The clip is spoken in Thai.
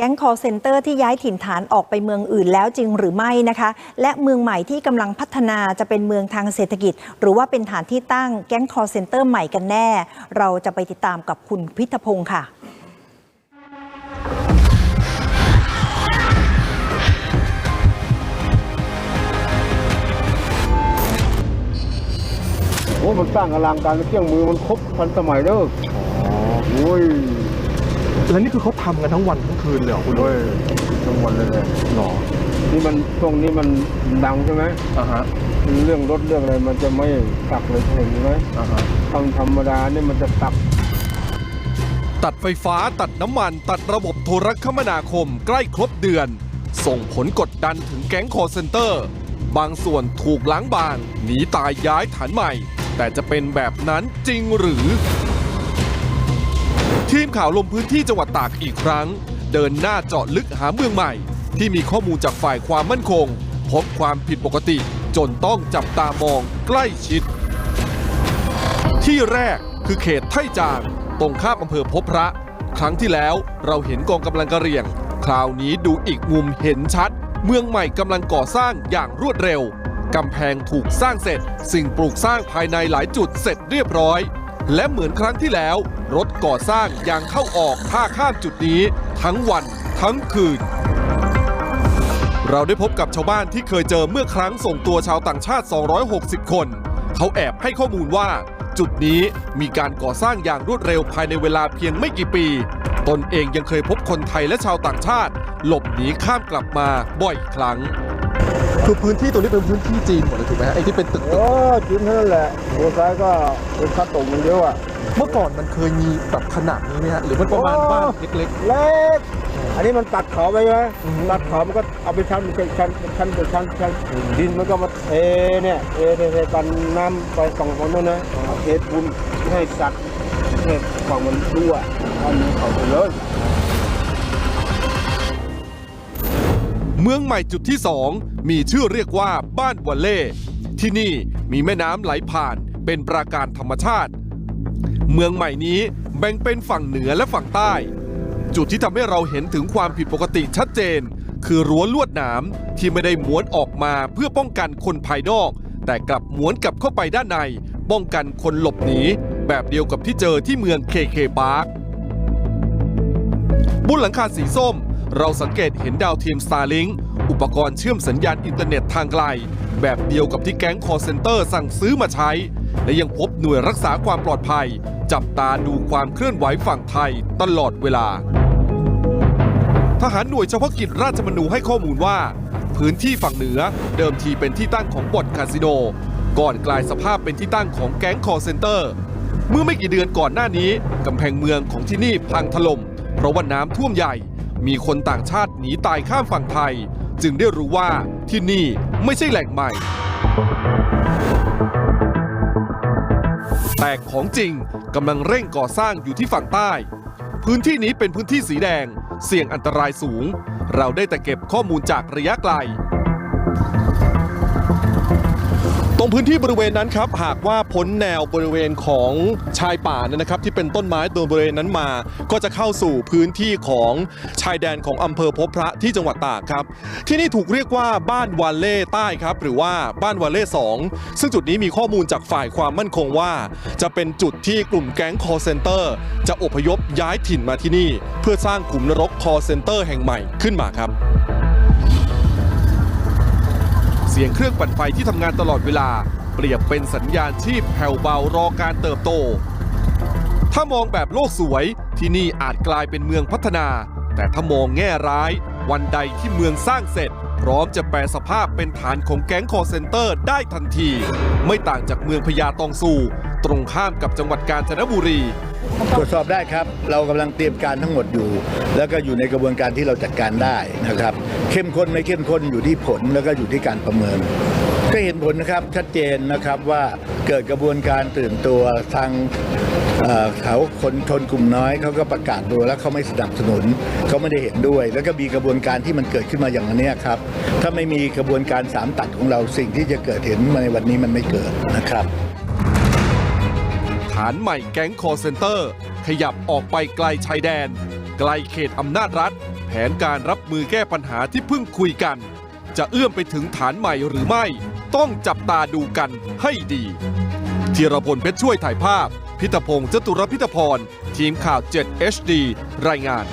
แก๊ง call center ที่ย้ายถิ่นฐานออกไปเมืองอื่นแล้วจริงหรือไม่นะคะ และเมืองใหม่ที่กำลังพัฒนาจะเป็นเมืองทางเศรษฐกิจ หรือว่าเป็นฐานที่ตั้งแก๊ง call center ใหม่กันแน่ เราจะไปติดตามกับคุณพิทพงศ์ค่ะโอ้มันสร้างอลังการเครื่องมือมันครบทันสมัยเด้อโอ้ย แล้วนี่คือเขาทำกันทั้งวันทั้งคืนเลยเหรอคุณโอ้ยทั้งวันเลยเลยหรอนี่มันช่วงนี้มันดังใช่ไหมอ่าฮะเรื่องรถเรื่องอะไรมันจะไม่ตักเลยเห็นไหมอ่าฮะทำธรรมดานี่มันจะตัก ตัดไฟฟ้าตัดน้ำมัน ตัดระบบโทรคมนาคมใกล้ครบเดือน ส่งผลกดดันถึงแก๊งคอร์เซนเตอร์ บางส่วนถูกล้างบางหนีตายย้ายฐานใหม่ แต่จะเป็นแบบนั้นจริงหรือ ทีมข่าวลงพื้นที่จังหวัดตากอีกครั้ง เดินหน้าเจาะลึกหาเมืองใหม่ ที่มีข้อมูลจากฝ่ายความมั่นคง พบความผิดปกติ จนต้องจับตามองใกล้ชิด ที่แรกคือเขตไท่จาง ตรงข้ามอำเภอพบพระ ครั้งที่แล้วเราเห็นกองกำลังกระเรียง คราวนี้ดูอีกมุมเห็นชัด เมืองใหม่กำลังก่อสร้างอย่างรวดเร็วกำแพงถูกสร้างเสร็จ สิ่งปลูกสร้างภายในหลายจุดเสร็จเรียบร้อย และเหมือนครั้งที่แล้ว รถก่อสร้างยังเข้าออกท่าข้ามจุดนี้ ทั้งวันทั้งคืน เราได้พบกับชาวบ้านที่เคยเจอเมื่อครั้งส่งตัวชาวต่างชาติ 260 คน เขาแอบให้ข้อมูลว่า จุดนี้มีการก่อสร้างอย่างรวดเร็วภายในเวลาเพียงไม่กี่ปี ตนเองยังเคยพบคนไทยและชาวต่างชาติ หลบหนีข้ามกลับมาบ่อยครั้งคือพื้นที่ตรงนี้เป็นพื้นที่จีนหมดเลยถูกไหมฮะไอ้ที่เป็นตึกโอ้จินเท่านั้นแหละตัวซ้ายก็เป็นคัดตกมันเยอะอะๆ เมื่อก่อนมันเคยมีแบบขนาดนี้ไหมฮะหรือมันประมาณโอ้บ้านเล็กเล็ก อันนี้มันตัดเขาไปใช่ไหมอือฮึตัดเขามันก็เอาไปชั้นเป็นชั้นเป็นชั้นเป็นชั้นชั้นดินมันก็มาเทเนี่ยเทเทเทกันน้ำไปสองคนนู้นนะเทปูนให้สัตว์ให้ฝั่งมันรั่วทำเขาไปเลยเมืองใหม่จุดที่ 2 มีชื่อเรียกว่าบ้านวัลเล่ ที่นี่มีแม่น้ำไหลผ่านเป็นปราการธรรมชาติ เมืองใหม่นี้แบ่งเป็นฝั่งเหนือและฝั่งใต้ จุดที่ทำให้เราเห็นถึงความผิดปกติชัดเจน คือรั้วลวดหนามที่ไม่ได้ม้วนออกมาเพื่อป้องกันคนภายนอก แต่กลับม้วนกลับเข้าไปด้านใน ป้องกันคนหลบหนี แบบเดียวกับที่เจอที่เมืองเคเคปาร์คบนหลังคาสีส้ม เราสังเกตเห็นดาวเทียม Starlink อุปกรณ์เชื่อมสัญญาณอินเทอร์เน็ตทางไกล แบบเดียวกับที่แก๊งคอร์เซนเตอร์สั่งซื้อมาใช้ และยังพบหน่วยรักษาความปลอดภัย จับตาดูความเคลื่อนไหวฝั่งไทยตลอดเวลา ทหารหน่วยเฉพาะกิจราชมนูให้ข้อมูลว่า พื้นที่ฝั่งเหนือเดิมทีเป็นที่ตั้งของบ่อนคาสิโน ก่อนกลายสภาพเป็นที่ตั้งของแก๊งคอร์เซนเตอร์ เมื่อไม่กี่เดือนก่อนหน้านี้กำแพงเมืองของที่นี่พังถล่มเพราะว่าน้ำท่วมใหญ่มีคนต่างชาติหนีตายข้ามฝั่งไทย จึงได้รู้ว่าที่นี่ไม่ใช่แหล่งใหม่ กของจริงกำลังเร่งก่อสร้างอยู่ที่ฝั่งใต้ พื้นที่นี้เป็นพื้นที่สีแดง เสี่ยงอันตรายสูง เราได้แต่เก็บข้อมูลจากระยะไกล ตรงพื้นที่บริเวณนั้นครับหากว่าพ้นแนวบริเวณของชายป่าเนยนะครับ ที่เป็นต้นไม้ตรงบริเวณนั้นมา ก็จะเข้าสู่พื้นที่ของชายแดนของอำเภอพบพระที่จังหวัดตากครับ ที่นี่ถูกเรียกว่าบ้านวาเล่ใต้ครับ หรือว่าบ้านวาเล่2ซึ่งจุดนี้มีข้อมูลจากฝ่ายความมั่นคงว่า จะเป็นจุดที่กลุ่มแก๊งคอร์เซนเตอร์ จะอพยพย้ายถิ่นมาที่นี่ เพื่อสร้างกลุ่มนรกคอร์เซนเตอร์แห่งใหม่ขึ้นมาครับ สียงเครื่องปั่นไฟที่ทำงานตลอดเวลา เปรียบเป็นสัญญาณชีพแผ่วเบารอการเติบโต ถ้ามองแบบโลกสวยที่นี่อาจกลายเป็นเมืองพัฒนา แต่ถ้ามองแง่ร้าย วันใดที่เมืองสร้างเสร็จ พร้อมจะแปลสภาพเป็นฐานของแก๊งคอร์เซนเตอร์ได้ทันที ไม่ต่างจากเมืองพญาตองซูตรงข้ามกับจังหวัดกาญจนบุรี ตรวจสอบได้ครับ เรากำลังเตรียมการทั้งหมดอยู่ แล้วก็อยู่ในกระบวนการที่เราจัดการได้นะครับ เข้มข้นไม่เข้มข้นอยู่ที่ผลแล้วก็อยู่ที่การประเมิน ก็เห็นผลนะครับชัดเจนนะครับว่าเกิดกระบวนการตื่นตัวทางเขาคนชนกลุ่มน้อยเขาก็ประกาศตัวแล้วเขาไม่สนับสนุนเขาไม่ได้เห็นด้วย แล้วก็มีกระบวนการที่มันเกิดขึ้นมาอย่างนี้ครับ ถ้าไม่มีกระบวนการสามตัดของเราสิ่งที่จะเกิดเห็นมาในวันนี้มันไม่เกิดนะครับานใหม่แก๊งคอร์เซนเตอร์ ขยับออกไปไกลชายแดน ไกลเขตอำนาจรัฐ แผนการรับมือแก้ปัญหาที่เพิ่งคุยกัน จะเอื้อมไปถึงฐานใหม่หรือไม่ ต้องจับตาดูกันให้ดีธีรพลเพชรช่วยถ่ายภาพ พิธพงศ์จตุรพิธพร ทีมข่าว 7 HD รายงาน